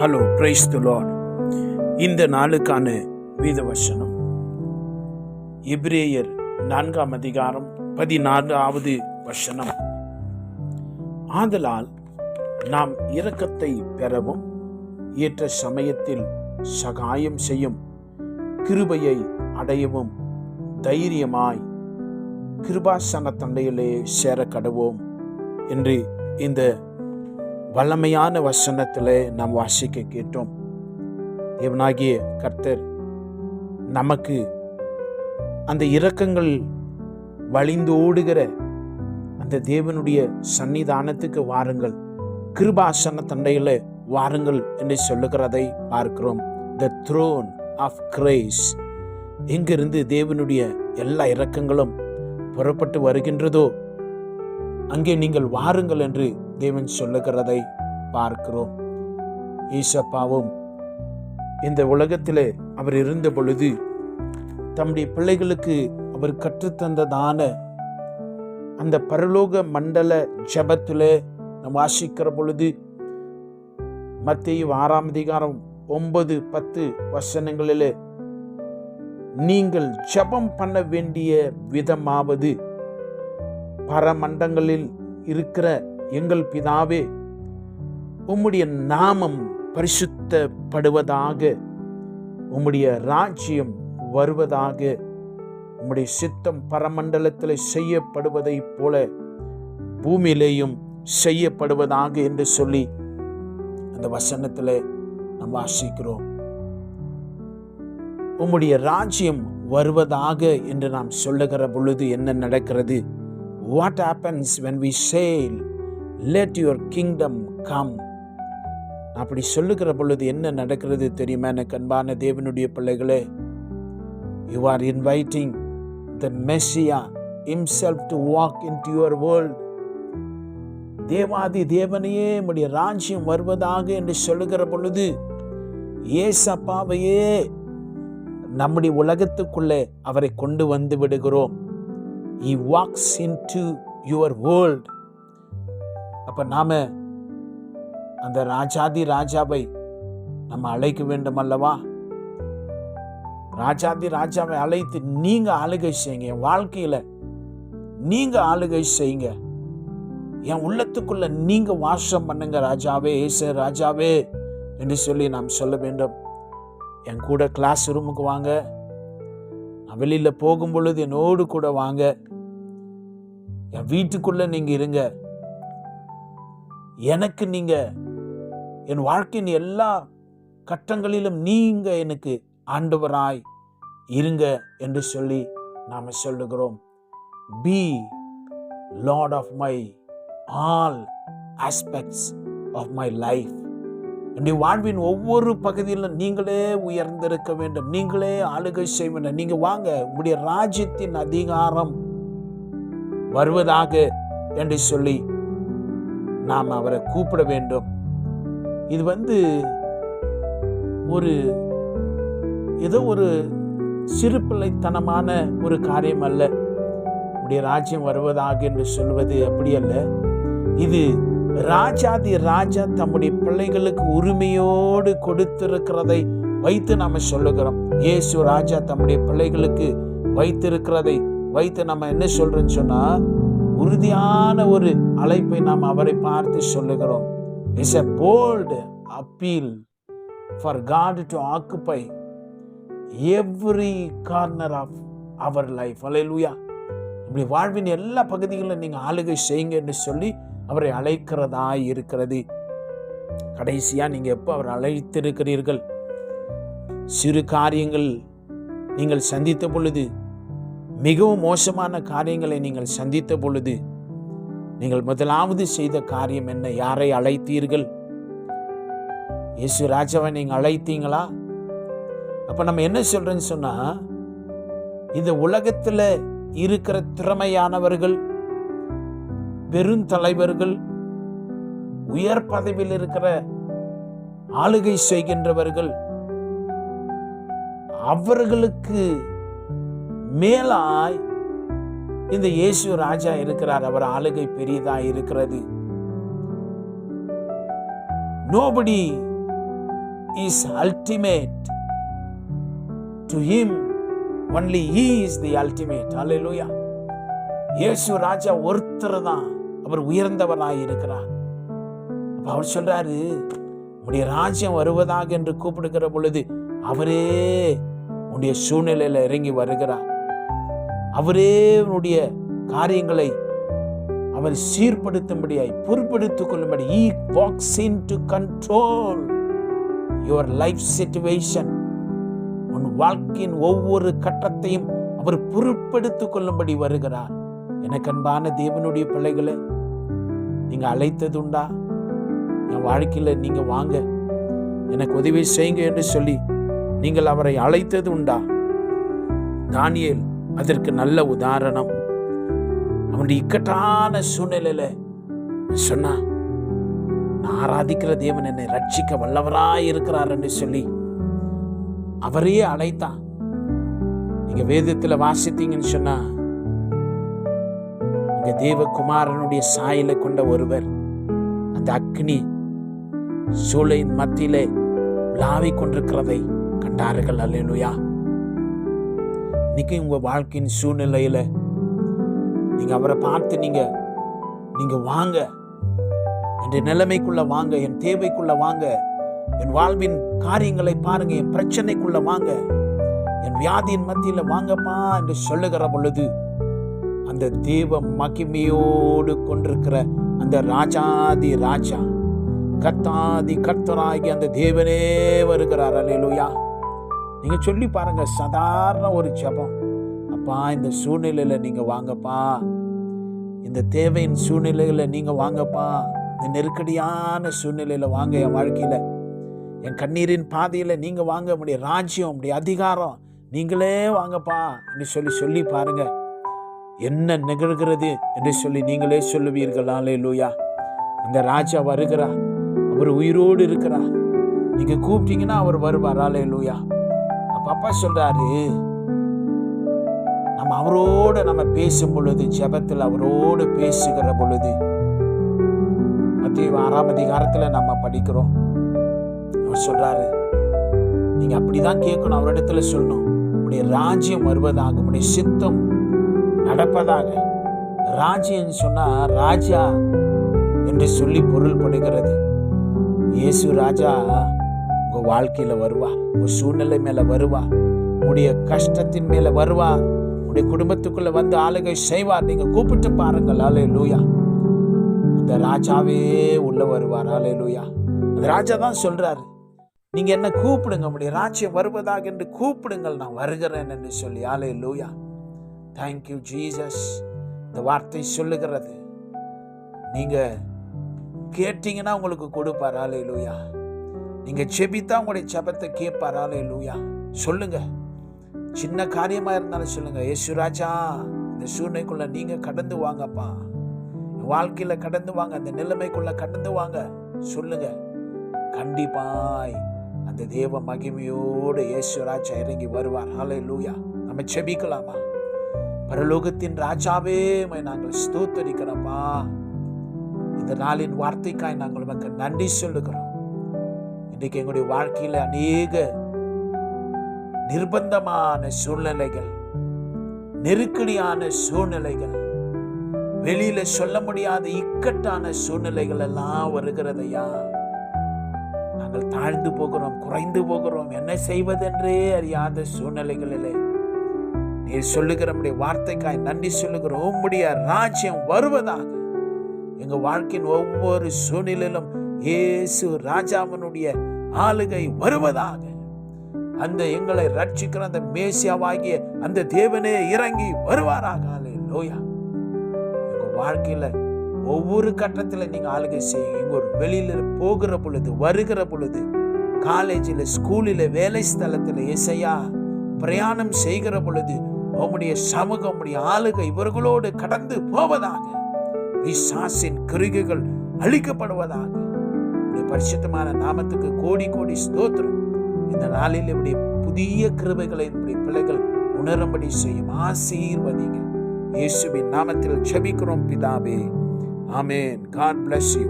Hello praise the Lord இந்த நாளுக்கான வேத வசனம் எப்ரேயர் நான்காம் அதிகாரம் பதினான்காவது வசனம். ஆதலால் நாம் இரக்கத்தை பெறவும் ஏற்ற சமயத்தில் சகாயம் செய்யும் கிருபையை அடையவும் தைரியமாய் கிருபாசன தண்டையிலே சேர கடவோம் என்று இந்த வல்லமையான வசனத்தில் நாம் வாசிக்க கேட்டோம். தேவனாகிய கர்த்தர் நமக்கு அந்த இரக்கங்கள் வழிந்தோடுகிற அந்த தேவனுடைய சன்னிதானத்துக்கு வாருங்கள். கிருபாசன தண்டையில் வாருங்கள் என்று சொல்லுகிறதை பார்க்கிறோம். த த்ரோன் ஆஃப் கிரைஸ் எங்கிருந்து தேவனுடைய எல்லா இரக்கங்களும் புறப்பட்டு வருகின்றதோ அங்கே நீங்கள் வாருங்கள் என்று தேவன் சொல்லுகிறதை பார்க்கிறோம். ஈசப்பாவும் இந்த உலகத்திலே அவர் இருந்த பொழுது தம்முடைய பிள்ளைகளுக்கு அவர் கற்றுத்தந்ததான அந்த பரலோக மண்டல ஜபத்தில் வாசிக்கிற பொழுது மத்திய ஆறாம் அதிகாரம் ஒன்பது பத்து வசனங்களில் நீங்கள் ஜெபம் பண்ண வேண்டிய விதமாவது பரமண்டங்களில் இருக்கிற எங்கள் பிதாவே உம்முடைய நாமம் பரிசுத்தப்படுவதாக உம்முடைய ராஜ்யம் வருவதாக உம்முடைய சித்தம் பரமண்டலத்தில் செய்யப்படுவதைப் போல பூமியிலேயும் செய்யப்படுவதாக என்று சொல்லி அந்த வசனத்தில் நாம் வாசிக்கிறோம். உம்முடைய ராஜ்யம் வருவதாக என்று நாம் சொல்லுகிற பொழுது என்ன நடக்கிறது? What happens when we shall let your kingdom come அப்படி சொல்லுகிற பொழுது என்ன நடக்கிறது தெரியுமா? எனக்கு அன்பான தேவனுடைய பிள்ளைகளே you are inviting the messiah himself to walk in to your world தேவாதி தேவனையே நம்முடைய ராஜ்யம் வருவதாக என்று சொல்லுகிற பொழுது ஏசப்பாவையே நம்முடைய உலகத்துக்குள்ளே அவரை கொண்டு வந்து விடுகிறோம். He walks in to your world அப்போ நாம் அந்த ராஜாதி ராஜாவை நம்ம அழைக்க வேண்டும் அல்லவா? ராஜாதி ராஜாவை அழைத்து நீங்கள் ஆளுகை செய்யுங்க. என் வாழ்க்கையில் நீங்கள் ஆளுகை செய்யுங்க. என் உள்ளத்துக்குள்ள நீங்கள் வாசம் பண்ணுங்க ராஜாவே ஏச ராஜாவே என்று சொல்லி நாம் சொல்ல வேண்டும். என் கூட கிளாஸ் ரூமுக்கு வாங்க. நான் வெளியில் போகும் பொழுது என்னோடு கூட வாங்க. என் வீட்டுக்குள்ளே நீங்கள் இருங்க. எனக்கு நீங்க என் வாழ்க்கையின் எல்லா கட்டங்களிலும் நீங்க எனக்கு ஆண்டவராய் இருங்க என்று சொல்லி நாம் சொல்லுகிறோம். Be lord of my all aspects of my life என்னுடைய வாழ்வின் ஒவ்வொரு பகுதியிலும் நீங்களே உயர்ந்திருக்க வேண்டும். நீங்களே ஆளுகை செய்ய வேண்டும். நீங்கள் வாங்க உங்களுடைய ராஜ்யத்தின் அதிகாரம் வருவதாக என்று சொல்லி நாம் அவரை கூப்பிட வேண்டும். இது வந்து ஒரு ஏதோ ஒரு சிறு பிள்ளைத்தனமான ஒரு காரியம் அல்ல. உடைய ராஜ்யம் வருவதாக என்று சொல்வது அப்படி அல்ல. இது ராஜாதி ராஜா தம்முடைய பிள்ளைகளுக்கு உரிமையோடு கொடுத்திருக்கிறதை வைத்து நாம் சொல்லுகிறோம். இயேசு ராஜா தம்முடைய பிள்ளைகளுக்கு வைத்திருக்கிறதை வைத்து நம்ம என்ன சொல்றோம்னு சொன்னா உறுதியான ஒரு அழைப்பை நாம் அவரை பார்த்து சொல்லுகிறோம். It's a bold appeal for God to occupy every corner of our life அலையலூயா இப்படி வாழ்வின் எல்லா பகுதிகளிலும் நீங்கள் ஆளுகை செய்யுங்க என்று சொல்லி அவரை அழைக்கிறதா இருக்கிறது. கடைசியாக நீங்கள் எப்போ அவர் அழைத்திருக்கிறீர்கள்? சிறு காரியங்கள் நீங்கள் சந்தித்த பொழுது மிகவும் மோசமான காரியங்களை நீங்கள் சந்தித்த பொழுது நீங்கள் முதலாவது செய்த காரியம் என்ன? யாரை அழைத்தீர்கள்? இயேசு ராஜாவை நீங்கள் அழைத்தீங்களா? அப்ப நம்ம என்ன சொல்றேன்னு சொன்னா இந்த உலகத்தில் இருக்கிற திறமையானவர்கள் பெருந்தலைவர்கள் உயர் பதவியில் இருக்கிற ஆளுகை செய்கின்றவர்கள் அவர்களுக்கு மேலாய் இந்த இயேசு ராஜா இருக்கிறார். அவர் ஆளுகை பெரியதா இருக்கிறது. Nobody is ultimate to him only he is the ultimate அல்லேலூயா இயேசு ராஜா ஒருத்தர் தான். அவர் உயர்ந்தவராய் இருக்கிறார். அப்ப அவர் சொல்றாரு உடைய ராஜ்யம் வருவதாக என்று கூப்பிடுகிற பொழுது அவரே உடைய சூழ்நிலையில இறங்கி வருகிறார். அவரே உன்னுடைய காரியங்களை அவர் சீர்படுத்தும்படியாய் பொறுப்படுத்திக் கொள்ளும்படி he walks in to control your life situation உன் வாழ்க்கையின் ஒவ்வொரு கட்டத்தையும் அவர் பொருட்படுத்திக் கொள்ளும்படி வருகிறார். எனக்கு அன்பான தேவனுடைய பிள்ளைகளை நீங்க அழைத்தது உண்டா? என் வாழ்க்கையில் நீங்க வாங்க. எனக்கு உதவி செய்யுங்க என்று சொல்லி நீங்கள் அவரை அழைத்தது உண்டா? தானியல் அதற்கு நல்ல உதாரணம். அவனுடைய இக்கட்டான சூழ்நிலையில சொன்னா நான் ஆராதிக்கிற தேவன் என்னை ரட்சிக்க வல்லவராய் இருக்கிறாருன்னு சொல்லி அவரையே அழைத்தான். நீங்க வேதத்துல வாசித்தீங்கன்னு சொன்னா இங்க தேவகுமாரனுடைய சாயலை கொண்ட ஒருவர் அந்த அக்னி சூளையின் மத்தியிலே விழாவிக் கொண்டிருக்கிறதை கண்டார்கள். அல்லையா இன்னைக்கு உங்கள் வாழ்க்கையின் சூழ்நிலையில் நீங்கள் அவரை பார்த்து நீங்கள் நீங்கள் வாங்க. என் நிலைமைக்குள்ளே வாங்க என் தேவைக்குள்ளே வாங்க. என் வாழ்வின் காரியங்களை பாருங்க என் பிரச்சனைக்குள்ளே வாங்க. என் வியாதியின் மத்தியில் வாங்கப்பா என்று சொல்லுகிற பொழுது அந்த தேவ மகிமையோடு கொண்டிருக்கிற அந்த ராஜாதி ராஜா கத்தாதி கர்த்தராகி அந்த தேவனே வருகிறார். அல்லேலூயா. நீங்கள் சொல்லி பாருங்கள் சாதாரண ஒரு ஜபம். அப்பா இந்த சூழ்நிலையில் நீங்கள் வாங்கப்பா. இந்த தேவையின் சூழ்நிலையில் நீங்கள் வாங்கப்பா. இந்த நெருக்கடியான சூழ்நிலையில் வாங்க என் வாழ்க்கையில். என் கண்ணீரின் பாதையில் நீங்கள் வாங்க முடிய ராஜ்யம் முடிய அதிகாரம் நீங்களே வாங்கப்பா என்று சொல்லி சொல்லி பாருங்கள் என்ன நிகழ்கிறது என்று சொல்லி நீங்களே சொல்லுவீர்கள். ஆலே லூயா அந்த ராஜா வருகிறார். அவர் உயிரோடு இருக்கிறார். நீங்கள் கூப்பிட்டீங்கன்னா அவர் வருவார். ஆலே லூயா பாப்பா அப்பா சொல்றாரு நம்ம அவரோட நம்ம பேசும் பொழுது ஜெபத்தில் அவரோடு பேசுகிற பொழுது மத்திய ஆறாம் அதிகாரத்தில் நம்ம படிக்கிறோம். அவர் சொல்றாரு நீங்க அப்படிதான் கேட்கணும் அவரிடத்துல சொல்லணும். உடைய ராஜ்யம் வருவதாக உடைய சித்தம் நடப்பதாக. ராஜ்யம் சொன்னா ராஜா என்று சொல்லி பொருள்படுகிறது. இயேசு ராஜா உங்கள் வாழ்க்கையில வருவார் உன் சூழ்நிலை மேல வருவார் உடைய கஷ்டத்தின் மேல வருவார் உடைய குடும்பத்துக்குள்ள வந்து ஆளுகை செய்வார் நீங்க கூப்பிட்டு பாருங்கள். அலே லூயா அந்த ராஜாவே உள்ள வருவார். அலே லூயா அந்த ராஜா தான் சொல்றாரு நீங்க என்ன கூப்பிடுங்க? உடைய ராஜ்யம் வருவதாக என்று கூப்பிடுங்கள். நான் வருகிறேன் என்று சொல்லி. ஆலே லூயா தேங்க்யூ ஜீசஸ் இந்த வார்த்தை சொல்லுகிறது. நீங்க கேட்டீங்கன்னா உங்களுக்கு கொடுப்பார். ஆலே லூயா நீங்கள் செபித்தா உங்களுடைய ஜபத்தை கேட்பார். லூயா சொல்லுங்க. சின்ன காரியமாக இருந்தாலும் சொல்லுங்க. ஏசுராஜா இந்த சூழ்நிலைக்குள்ள நீங்கள் கடந்து வாங்கப்பா. வாழ்க்கையில் கடந்து வாங்க. அந்த நிலைமைக்குள்ள கடந்து வாங்க. சொல்லுங்க. கண்டிப்பாய் அந்த தேவ மகிமையோடு இயேசு இறங்கி வருவார். ஹலே லூயா நம்ம செபிக்கலாமா பரலோகத்தின் ராஜாவே நாங்கள் ஸ்தூத்தரிக்கிறோம்ப்பா. இந்த நாளின் வார்த்தைக்காய் நாங்கள் உமக்கு நன்றி சொல்லுகிறோம். இன்றைக்கு எங்களுடைய வாழ்க்கையில் அநேக நிர்பந்தமான சூழ்நிலைகள் நெருக்கடியான சூழ்நிலைகள் வெளியில சொல்ல முடியாத இக்கட்டான சூழ்நிலைகள் எல்லாம் வருகிறதையா நாங்கள் தாழ்ந்து போகிறோம் குறைந்து போகிறோம். என்ன செய்வதென்றே அறியாத சூழ்நிலைகளிலே. நீர் சொல்லுகிற நம்முடைய வார்த்தைக்காய் நன்றி சொல்லுகிற உம்முடைய ராஜ்யம் வருவதாக எங்க வாழ்க்கையின் ஒவ்வொரு சூழ்நிலையிலும் இயேசு ராஜாவனுடைய ஆளுகை வருவதாக. அந்த எங்களை ரட்சிக்கிற அந்த மேசியாவாகிய அந்த தேவனே இறங்கி வருவாராக. லோயா உங்க வாழ்க்கையில ஒவ்வொரு கட்டத்தில் நீங்க ஆளுகை செய்யுங்க. ஒரு வெளியில போகிற பொழுது வருகிற பொழுது காலேஜில் ஸ்கூலில் வேலை ஸ்தலத்தில் இசையா பிரயாணம் செய்கிற பொழுது உங்களுடைய சமூகம் உங்களுடைய ஆளுகை இவர்களோடு கடந்து போவதாக. பிசாசின் கிருகைகள் அழிக்கப்படுவதாக. உடைய பரிசுத்தமான நாமத்துக்கு கோடி கோடி ஸ்தோத்திரம். இந்த நாளில் இப்படி புதிய கிருபைகளை நம்முடைய பிள்ளைகள் உணரும்படி செய்யும் ஆசீர்வதிங்க இயேசுவின் நாமத்தில் ஜெபிக்கிறோம் பிதாவே. ஆமேன். God bless you